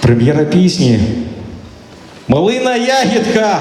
Прем'єра пісні. Малина ягідка.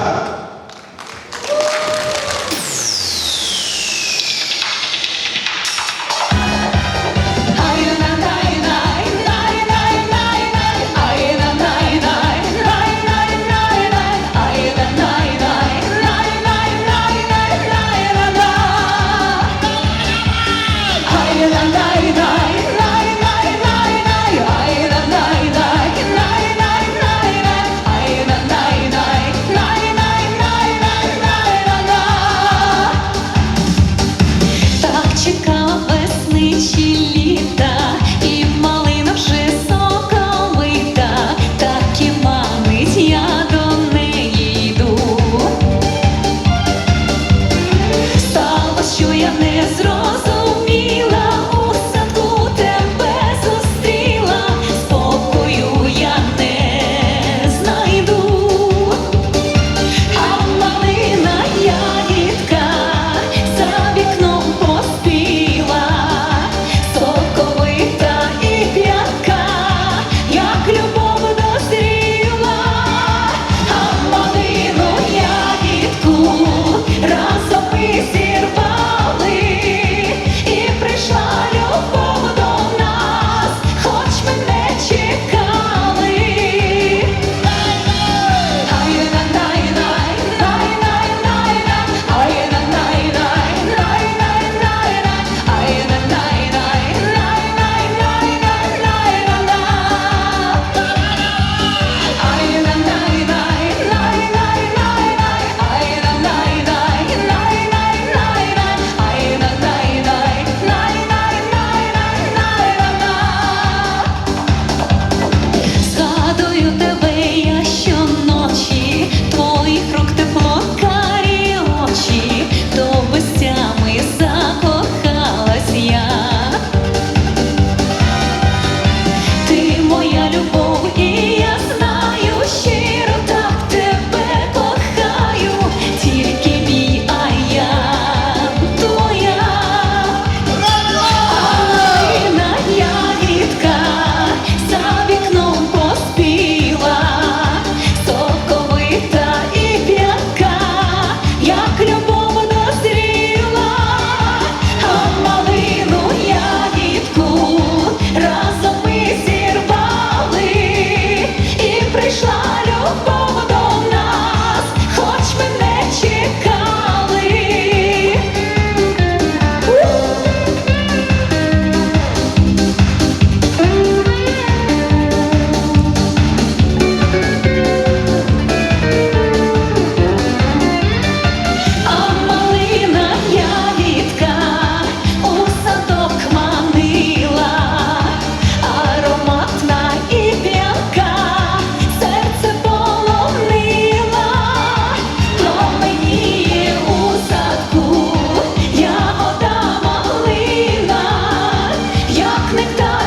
God.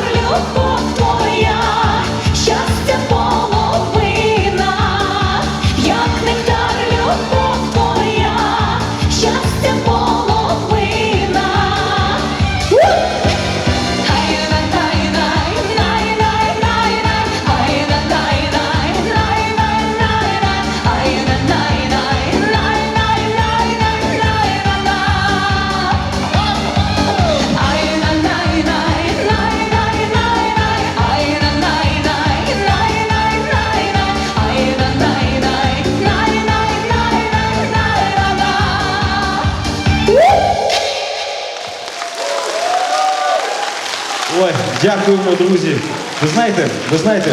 Ой, дякуємо, друзі. Ви знаєте, ви знаєте,